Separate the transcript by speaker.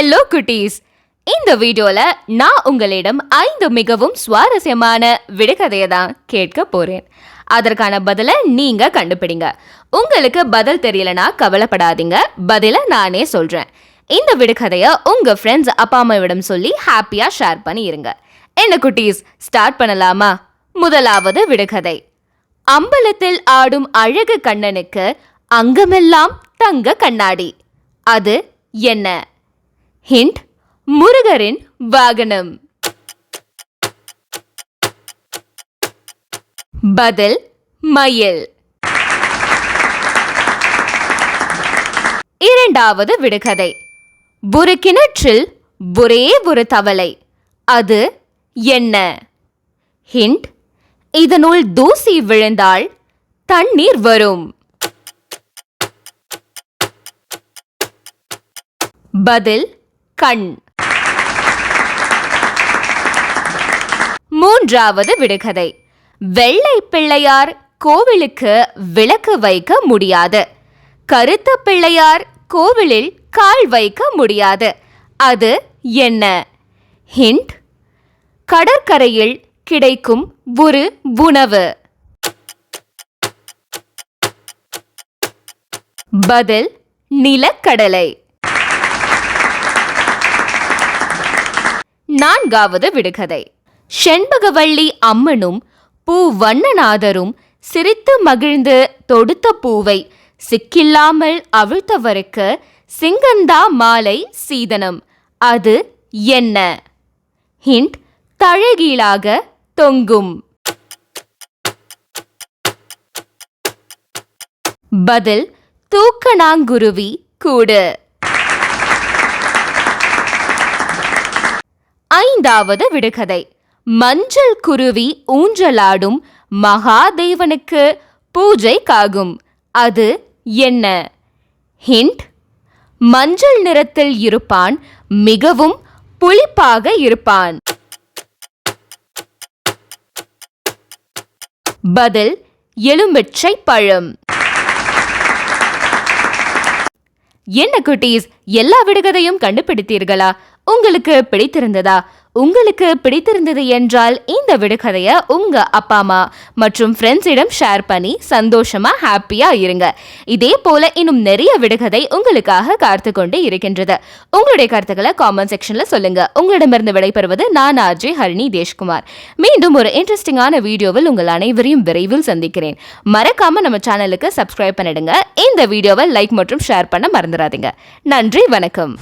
Speaker 1: Hello குட்டீஸ் இந்த வீடியோல நான் உங்களிடம் ஐந்து மிகவும் சுவாரஸ்யமான விடுகதையை தான் கேட்க போறேன். அதற்கான பதிலை நீங்க கண்டுபிடிங்க. உங்களுக்கு பதில் தெரியலனா கவலைப்படாதீங்க. பதிலை நானே சொல்றேன். இந்த விடுகதையை உங்க ஃப்ரெண்ட்ஸ் அப்பா அம்மாவிடம் சொல்லி ஹாப்பியா ஷேர் பண்ணி இருங்க. என்ன குட்டீஸ் ஸ்டார்ட் பண்ணலாமா? முதலாவது விடுகதை. அம்பலத்தில் ஆடும் அழகு கண்ணனுக்கு அங்கமெல்லாம் தங்க கண்ணாடி. அது என்ன? ஹிண்ட் முருகரின் வாகனம். பதில் மயில். இரண்டாவது விடுகதை. ஒரு கிணற்றில் ஒரே ஒரு தவளை. அது என்ன? ஹிண்ட் இதனுள் தூசி விழுந்தால் தண்ணீர் வரும். பதில் கண். மூன்றாவது விடுகதை. வெள்ளை பிள்ளையார் கோவிலுக்கு விளக்கு வைக்க முடியாது. கருத்த பிள்ளையார் கோவிலில் கால் வைக்க முடியாது. அது என்ன? ஹிண்ட். கடற்கரையில் கிடைக்கும் ஒரு உணவு. பதில் நிலக்கடலை. நான்காவது விடுகதை. செண்பகவள்ளி அம்மனும் பூ வண்ணநாதரும் சிரித்து மகிழ்ந்து தொடுத்த பூவை சிக்கில்லாமல் அவிழ்த்தவருக்கு சிங்கந்தா மாலை சீதனம். அது என்ன? ஹிண்ட் தழகீழாக தொங்கும். பதில் தூக்கணாங்குருவி கூடு. ஐந்தாவது விடுகதை. மஞ்சள் குருவி ஊஞ்சலாடும் மகாதேவனுக்கு பூஜை காகும் அது என்ன? ஹிண்ட். மஞ்சள் நிறத்தில் இருப்பான் மிகவும் புளிப்பாக இருப்பான். பதில் எலுமிச்சை பழம். என்ன குட்டீஸ் எல்லா விடுகதையும் கண்டுபிடித்தீர்களா? உங்களுக்கு பிடித்திருந்ததா? உங்களுக்கு பிடித்திருந்தது என்றால் இந்த விடுகதையை உங்க அப்பா அம்மா மற்றும் ஃப்ரெண்ட்ஸிடம் ஷேர் பண்ணி சந்தோஷமா ஹாப்பியா இருங்க. இதே போல இன்னும் நிறைய விடுகதை உங்களுக்காக காத்து கொண்டு இருக்கின்றது. உங்களுடைய கருத்துக்களை காமெண்ட் செக்ஷன்ல சொல்லுங்க. உங்களிடமிருந்து விடைபெறுவது நான் ஆர்ஜே ஹரிணி தேஷ்குமார். மீண்டும் ஒரு இன்ட்ரெஸ்டிங்கான வீடியோவில் உங்கள் அனைவரையும் விரைவில் சந்திக்கிறேன். மறக்காம நம்ம சேனலுக்கு சப்ஸ்கிரைப் பண்ணிடுங்க. இந்த வீடியோவை லைக் மற்றும் ஷேர் பண்ண மறந்துடாதீங்க. நன்றி வணக்கம்.